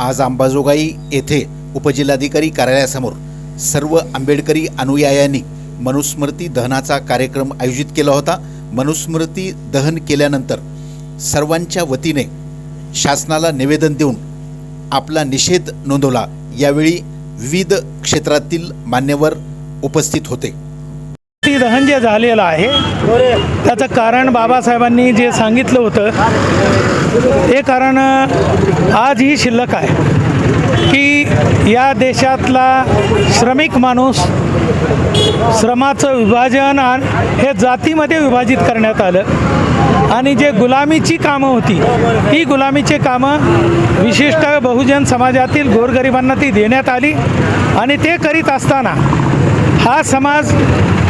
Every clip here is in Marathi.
आज अंबाजोगाई येथे उपजिल्हाधिकारी कार्यालयासमोर सर्व आंबेडकरी अनुयायांनी मनुस्मृती दहनाचा कार्यक्रम आयोजित केला होता. मनुस्मृती दहन केल्यानंतर सर्वांच्या वतीने शासनाला निवेदन देऊन आपला निषेध नोंदवला. यावेळी विविध क्षेत्रातील मान्यवर उपस्थित होते. ती दहन जे झालेलं आहे. त्याचं कारण बाबासाहेबांनी जे सांगितलं होतं ते कारण आजही शिल्लक आहे. की या देशातला श्रमिक माणूस श्रमाचं विभाजन हे जातीमध्ये विभाजित करण्यात आलं. आणि जे गुलामीची कामं होती ती गुलामीचे कामं विशिष्ट बहुजन समाजातील गोरगरिबांना ती देण्यात आली. आणि ते करीत असताना हा समाज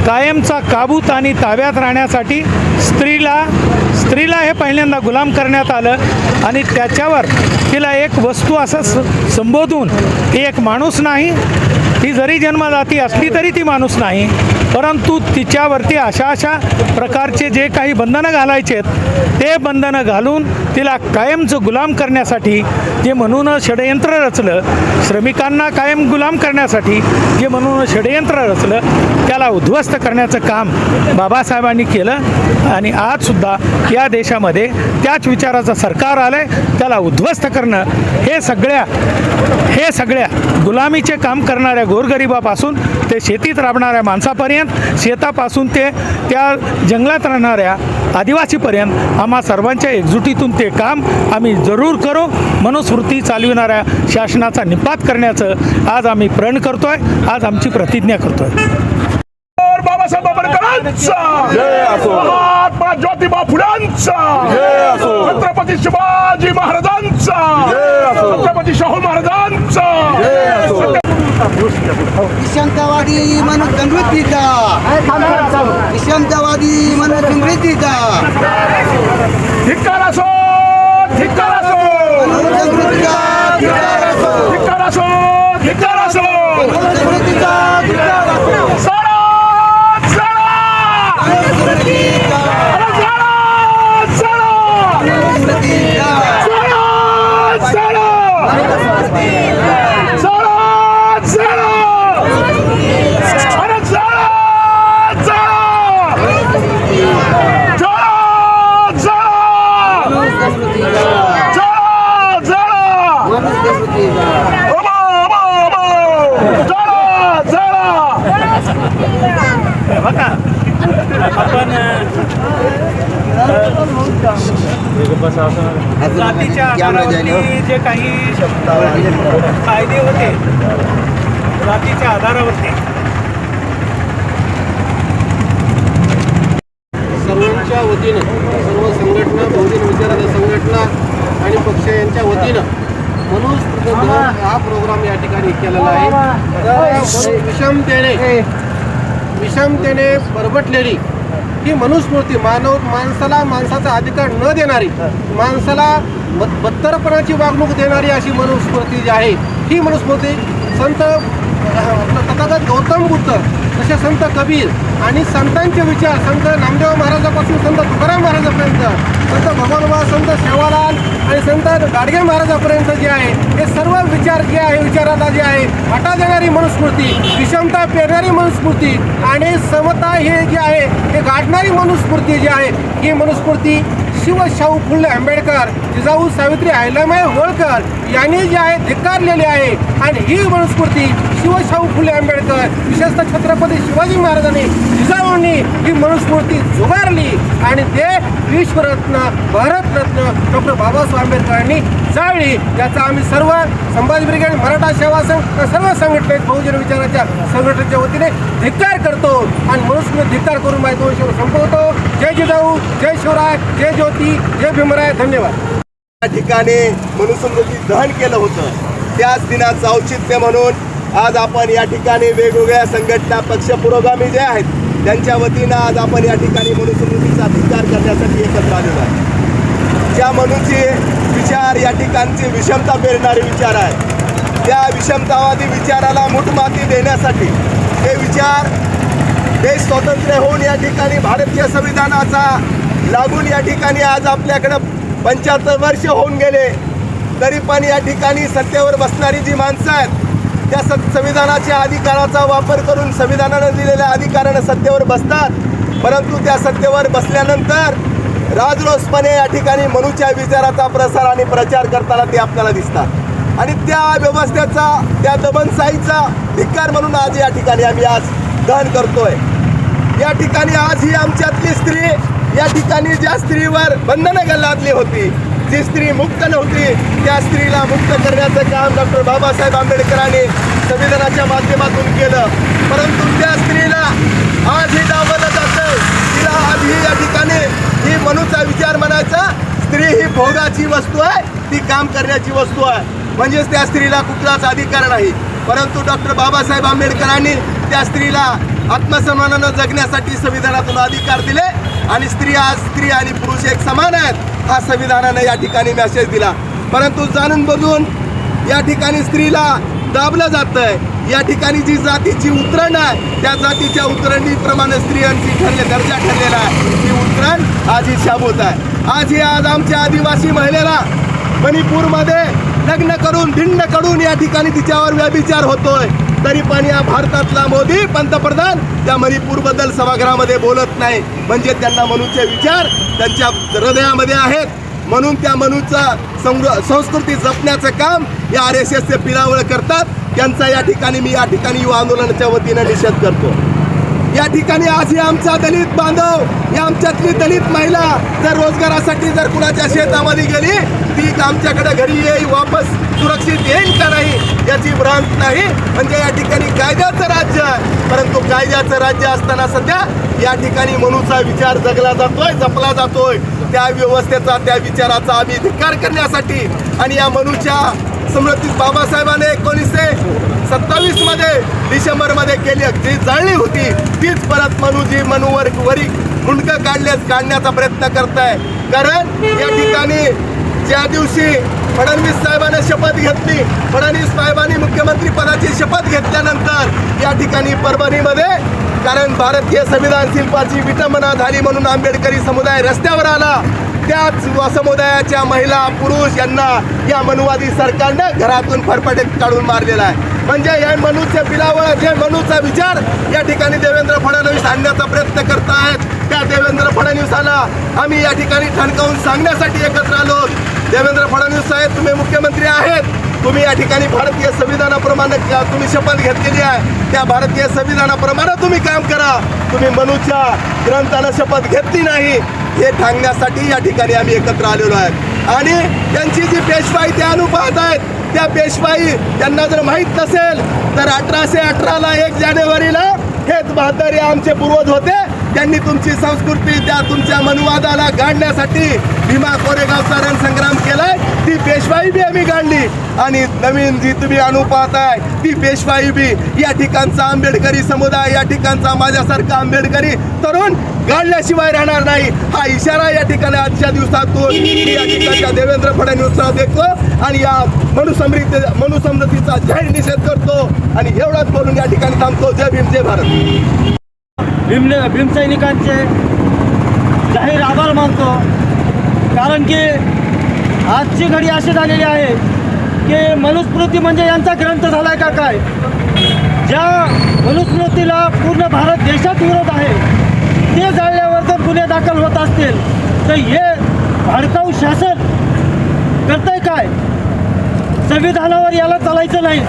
कायमचा काबूत आणि ताब्यात राहण्यासाठी स्त्रीला स्त्रीला हे पहिल्यांदा गुलाम करण्यात आलं आणि त्याच्यावर तिला एक वस्तू असं स संबोधून ती एक माणूस नाही. ती जरी जन्मजाती असली तरी ती माणूस नाही. परंतु तिच्यावरती अशा अशा प्रकारचे जे काही बंधनं घालायचे आहेत ते बंधनं घालून तिला कायमचं गुलाम करण्यासाठी जे म्हणून षडयंत्र रचलं श्रमिकांना कायम गुलाम करण्यासाठी जे म्हणून षडयंत्र रचलं त्याला उद्ध्वस्त करण्याचं काम बाबासाहेबांनी केलं. आणि आजसुद्धा या देशामध्ये त्याच विचाराचं सरकार आलं आहे त्याला उद्ध्वस्त करणं हे सगळ्या हे सगळ्या गुलामीचे काम करणाऱ्या गोरगरिबापासून ते शेतीत राबणाऱ्या माणसापर्यंत शेतापासून ते त्या जंगलात राहणाऱ्या आदिवासीपर्यंत आम्हा सर्वांच्या एकजुटीतून ते काम आम्ही जरूर करू. मनुस्मृती चालविणाऱ्या शासनाचा निपात करण्याचं आज आम्ही प्रण करतोय. आज आमची प्रतिज्ञा करतोय. बाबासाहेब आंबेडकरांचा! ज्योतिबा फुलांचा छत्रपती शिवाजी महाराजांचा! छत्रपती शाहू महाराजांचा! विषमतावादी मनुसंस्कृतीचा विषमतावादी मनुसंस्कृतीचा धिक्कार असो धिक्कार असो मनुसंस्कृतीचा धिक्कार असो. धिक्कार असो धिक्कार असो धिक्कार असो. जातीच्या आधारावरती जे काही कायदे होते जातीच्या आधारावरती. सर्वांच्या वतीनं सर्व संघटना बहुजन विचाराच्या संघटना आणि पक्ष यांच्या वतीनं दिवस हा प्रोग्राम या ठिकाणी केलेला आहे. तर विषमतेने विषमतेने परबटलेली ही मनुस्मृती मानव माणसाला माणसाचा अधिकार न देणारी माणसाला बत्तरपणाची वागणूक देणारी अशी मनुस्मृती जी आहे ही मनुस्मृती संत तथागत गौतम बुद्ध तसे संत कबीर आणि संतांचे विचार संत नामदेव महाराजापासून संत तुकाराम महाराजापर्यंत संत भगवानबा संत सेवालाल आणि संत गाडगे महाराजापर्यंत जे आहे हे सर्व विचार जे आहे विचाराला जे आहे हटा देणारी मनुस्मृती विषमता पेरणारी मनुस्मृती आणि समता हे जे आहे हे गाठणारी मनुस्मृती जी आहे ही मनुस्मृती शिवशाहू फुले आंबेडकर जिजाऊ सावित्री अहिल्यामाई होळकर यांनी जे आहे धिक्कारलेली आहे. आणि ही मनुस्मृती शिवशाहू फुले आंबेडकर विशेषतः छत्रपती शिवाजी महाराजांनी जिजाऊ ही मनुस्मृती जुगारली आणि ते विश्वरत्न भारतरत्न डॉक्टर बाबासाहेब आंबेडकरांनी जाळली याचा आम्ही सर्व संभाजी ब्रिगेड मराठा सेवा संघ सर्व संघटनेत बहुजन विचाराच्या संघटनेच्या वतीने धिक्कार करतो आणि मनुस्मृती धिक्कार करून माझ्या दोन संपवतो. जय जिजाऊ जय शिवराय जय ज्योती जय भीमराय धन्यवाद. या ठिकाणी मनुस्मृती दहन केलं होतं त्याच दिनाचं औचित्य म्हणून आज आपण या ठिकाणी वेगवेगळ्या संघटना पक्ष पुरोगामी जे आहेत त्यांच्या वतीनं आज आपण या ठिकाणी मनुस्मृतीचा धिक्कार करण्यासाठी एकत्र आलेलो आहे. ज्या मनुची विचार या ठिकाणची विषमता पेरणारे विचार आहेत त्या विषमतावादी विचाराला मुठमाती देण्यासाठी ते विचार देश स्वतंत्र होऊन या ठिकाणी भारतीय संविधानाचा लागून या ठिकाणी आज आपल्याकडं पंच्याहत्तर वर्ष होऊन गेले तरी पण या ठिकाणी सत्तेवर बसणारी जी माणसं आहेत त्या सं- संविधानाच्या अधिकाराचा वापर करून संविधानानं दिलेल्या अधिकारानं सत्तेवर बसतात. परंतु त्या सत्तेवर बसल्यानंतर राजरोसपणे या ठिकाणी मनुच्या विचाराचा प्रसार आणि प्रचार करताना ते आपल्याला दिसतात. आणि त्या व्यवस्थेचा त्या दमनशाहीचा धिक्कार म्हणून आज या ठिकाणी आम्ही आज दहन करतोय. या ठिकाणी आज ही आमच्यातली स्त्री या ठिकाणी ज्या स्त्रीवर बंधनं लादली होती जी स्त्री मुक्त नव्हती त्या स्त्रीला मुक्त करण्याचं काम डॉक्टर बाबासाहेब आंबेडकरांनी संविधानाच्या माध्यमातून केलं. परंतु त्या स्त्रीला आजही ही जातं. तिला आज ही या ठिकाणी ही मनूचा विचार म्हणायचा स्त्री ही भोगाची वस्तू आहे ती काम करण्याची वस्तू आहे. म्हणजेच त्या स्त्रीला कुठलाच अधिकार नाही. परंतु डॉक्टर बाबासाहेब आंबेडकरांनी त्या स्त्रीला आत्मसन्मानानं जगण्यासाठी संविधानातून अधिकार दिले आणि स्त्री आज स्त्री आणि पुरुष एक समान आहेत. हा संविधानानं या ठिकाणी मेसेज दिला. परंतु जाणून बघून या ठिकाणी स्त्रीला दाबलं जातंय. या ठिकाणी जी जातीची उतरण आहे त्या जातीच्या उतरणीप्रमाणे स्त्रियांची ठरले दर्जा ठरलेला आहे. ती उतरण आज ही शाबूत आहे. आज ही आज आमच्या आदिवासी महिलेला मणिपूरमध्ये लग्न करून भिन्न करून या ठिकाणी तिच्यावर व्यभिचार होतोय. तरी पण या भारतातला मोदी पंतप्रधान त्या मणिपूरबद्दल सभागृहामध्ये बोलत नाही. म्हणजे त्यांना मनूचे विचार त्यांच्या हृदयामध्ये आहेत. म्हणून त्या मनूचा संग्र संस्कृती जपण्याचं काम या आर एस एसचे पिरावळ करतात. त्यांचा या ठिकाणी मी या ठिकाणी युवा आंदोलनाच्या वतीनं निषेध करतो. या ठिकाणी आज ही आमचा दलित बांधव या आमच्यातली दलित महिला जर रोजगारासाठी जर कुणाच्या शेतामध्ये गेली ती आमच्याकडे घरी येईल वापस सुरक्षित येईल का नाही? याची भ्रांत नाही. म्हणजे या ठिकाणी कायद्याचं राज्य आहे. परंतु कायद्याचं राज्य असताना सध्या या ठिकाणी मनूचा विचार जगला जातोय जपला जातोय. त्या व्यवस्थेचा त्या विचाराचा आम्ही धिक्कार करण्यासाठी आणि या मनूच्या स्मृतीत बाबासाहेबांनी एकोणीसशे सत्तावीसमध्ये डिसेंबरमध्ये केली जी जळली होती तीच परत मनुजी मनुवर मनूवर वरी मुंडकं काढल्यास काढण्याचा प्रयत्न करत आहे कारण या ठिकाणी ज्या दिवशी फडणवीस साहेबांनी शपथ घेतली फडणवीस साहेबांनी मुख्यमंत्री पदाची शपथ घेतल्यानंतर या ठिकाणी परभणीमध्ये कारण भारतीय संविधान शिल्पाची विटंबना झाली म्हणून आंबेडकरी समुदाय रस्त्यावर आला. त्याच समुदायाच्या महिला पुरुष यांना या मनुवादी सरकारनं घरातून फरफटे काढून मारलेला आहे. म्हणजे या मनूच्या बिलावर जे मनूचा विचार या ठिकाणी देवेंद्र फडणवीस आणण्याचा प्रयत्न करत आहेत त्या देवेंद्र फडणवीसाला आम्ही या ठिकाणी ठणकावून सांगण्यासाठी एकत्र आलो. देवेंद्र फडणवीस साहेब तुम्ही मुख्यमंत्री आहेत. तुम्ही या ठिकाणी भारतीय संविधानाप्रमाणे तुम्ही शपथ घेतलेली आहे? त्या भारतीय संविधानाप्रमाणे तुम्ही काम करा. तुम्ही मनूच्या ग्रंथानं शपथ घेतली नाही. हे सांगण्यासाठी या ठिकाणी आम्ही एकत्र आलेलो आहेत. आणि त्यांची जी पेशवाई ते अनुपात आहेत. त्या पेशवाई त्यांना जर माहीत नसेल तर अठराशे अठराला एक जानेवारीला हेच बहादर आमचे पूर्वज होते. त्यांनी तुमची संस्कृती त्या तुमच्या मनुवादाला गाडण्यासाठी भीमा कोरेगाव कोरेगावचा रणसंग्राम केलाय. ती पेशवाई बी आम्ही गाडली. आणि नवीन जी तुम्ही अनुपात आहे ती पेशवाई बी या ठिकाणचा आंबेडकरी समुदाय या ठिकाणचा माझ्यासारखा आंबेडकरी तरुण गाडल्याशिवाय राहणार नाही. हा इशारा या ठिकाणी आजच्या दिवसातून या ठिकाणच्या देवेंद्र फडणवीसला देतो आणि या मनुसमृद्धी मनुसमृद्धीचा जाहीर निषेध करतो. आणि एवढाच बोलून या ठिकाणी थांबतो. जय भीम जय भारत. भीम भीमसैनिकांचे जाहीर आभार मानतो. कारण की आजची घडी अशी झालेली आहे की मनुस्मृती म्हणजे यांचा ग्रंथ झाला आहे का काय? ज्या मनुस्मृतीला पूर्ण भारत देशात विरोध आहे ते जाळल्यावर जर गुन्हे दाखल होत असतील तर हे भडकाऊ शासन करतंय काय? संविधानावर याला चालायचं नाही.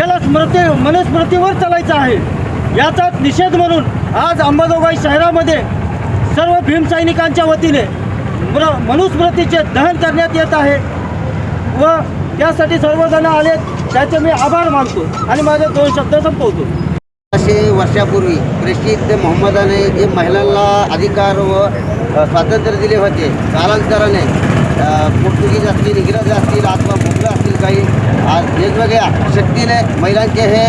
याला स्मृती मनुस्मृतीवर चालायचं आहे. याचाच निषेध म्हणून आज अंबाजोगाई शहरामध्ये सर्व भीमसैनिकांच्या वतीने म्र मनुस्मृतीचे दहन करण्यात येत आहे व त्यासाठी सर्वजण आले त्याचे मी आभार मानतो आणि माझे दोन शब्द संपवतो. असे वर्षापूर्वी प्रसिद्ध मोहम्मदाने जे महिलांना अधिकार व स्वातंत्र्य दिले होते कालांतराने पोर्तुगीज असतील इंग्रज असतील अथवा मुघल असतील काही वेगवेगळ्या शक्तीने महिलांचे हे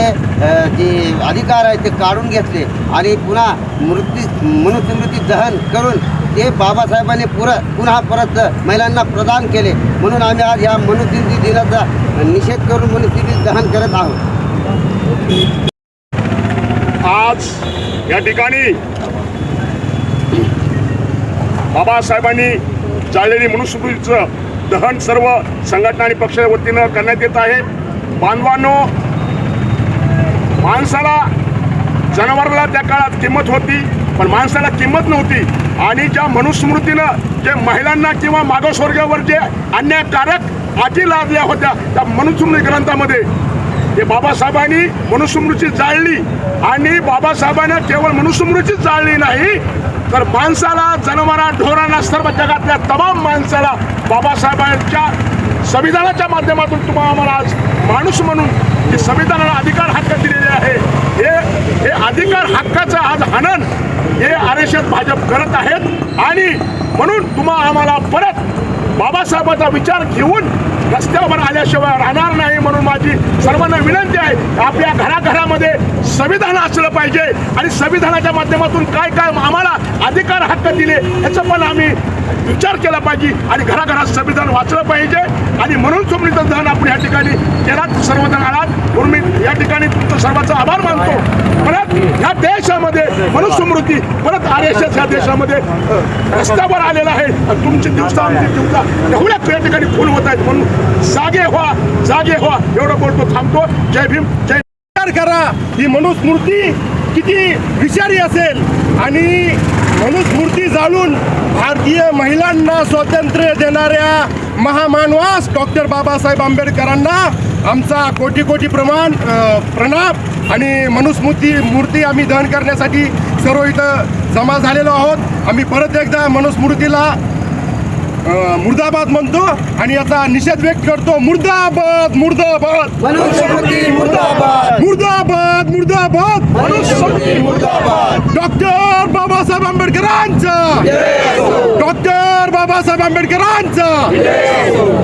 जे अधिकार आहेत ते काढून घेतले आणि पुन्हा मृत्यू मनुस्मृती दहन करून ते बाबासाहेबांनी पुर पुन्हा परत महिलांना प्रदान केले. म्हणून आम्ही आज ह्या मनुस्मृती दिनाचा निषेध करून मनुस्मृती दहन करत आहोत. आज या ठिकाणी बाबासाहेबांनी जाळलेली मनुस्मृतीचं दहन सर्व संघटना आणि पक्षाच्या वतीनं करण्यात येत आहे. बांधवांनो माणसाला जनावराला त्या काळात किंमत होती पण माणसाला किंमत नव्हती. आणि ज्या मनुस्मृतीनं जे महिलांना किंवा मागासवर्गावर जे अन्यायकारक आधी लादल्या होत्या त्या मनुस्मृती ग्रंथामध्ये हे बाबासाहेबांनी मनुस्मृती जाळली. आणि बाबासाहेबांना केवळ मनुस्मृतीच जाळली नाही तर माणसाला जनावरा ढोरांना सर्व जगातल्या तमाम माणसाला बाबासाहेबांच्या संविधानाच्या माध्यमातून तुम्हाला आम्हाला आज माणूस म्हणून जे संविधानाला अधिकार हक्क दिलेले आहे. हे हे अधिकार हक्काचं आज हनन हे आर एस एस भाजप करत आहेत. आणि म्हणून तुम्हा आम्हाला परत बाबासाहेबांचा विचार घेऊन रस्त्यावर आल्याशिवाय राहणार नाही म्हणून माझी सर्वांना विनंती आहे आपल्या घराघरामध्ये संविधान असलं पाहिजे. आणि संविधानाच्या माध्यमातून काय काय आम्हाला अधिकार हक्क दिले याचा पण आम्ही विचार केला पाहिजे. आणि घराघरात संविधान वाचलं पाहिजे. आणि म्हणून सुमणीचं दहन आपण या ठिकाणी केलात सर्वजण आलात. म्हणून मी या ठिकाणी तुमचं सर्वांचा आभार मानतो. परत ह्या देशामध्ये मनुस्मृती परत आर एस एस ह्या देशामध्ये रस्त्यावर आलेला आहे. आणि तुमचे दिवसा आमचे दिवसा एवढ्या या ठिकाणी फुल होत आहेत म्हणून जागे व्हा जागे व्हा. एवढं बोलतो थांबतो. जय भीम जय विचार करा ही मनुस्मृती किती विषारी असेल. आणि मनुस्मृती जाळून भारतीय महिलांना स्वातंत्र्य देणाऱ्या महामानवास डॉक्टर बाबासाहेब आंबेडकरांना आमचा कोटी कोटी प्रमाण प्रणाम आणि मनुस्मृती मूर्ती आम्ही दहन करण्यासाठी सर्व इथं जमा झालेलो आहोत. आम्ही परत एकदा मनुस्मृतीला मुर्दाबाद म्हणतो आणि याचा निषेध व्यक्त करतो. मुर्दाबाद मुर्दाबाद. मुर्दाबाद. मुर्दाबाद मुर्दाबाद. डॉक्टर बाबासाहेब आंबेडकरांचा. डॉक्टर बाबासाहेब आंबेडकरांचा.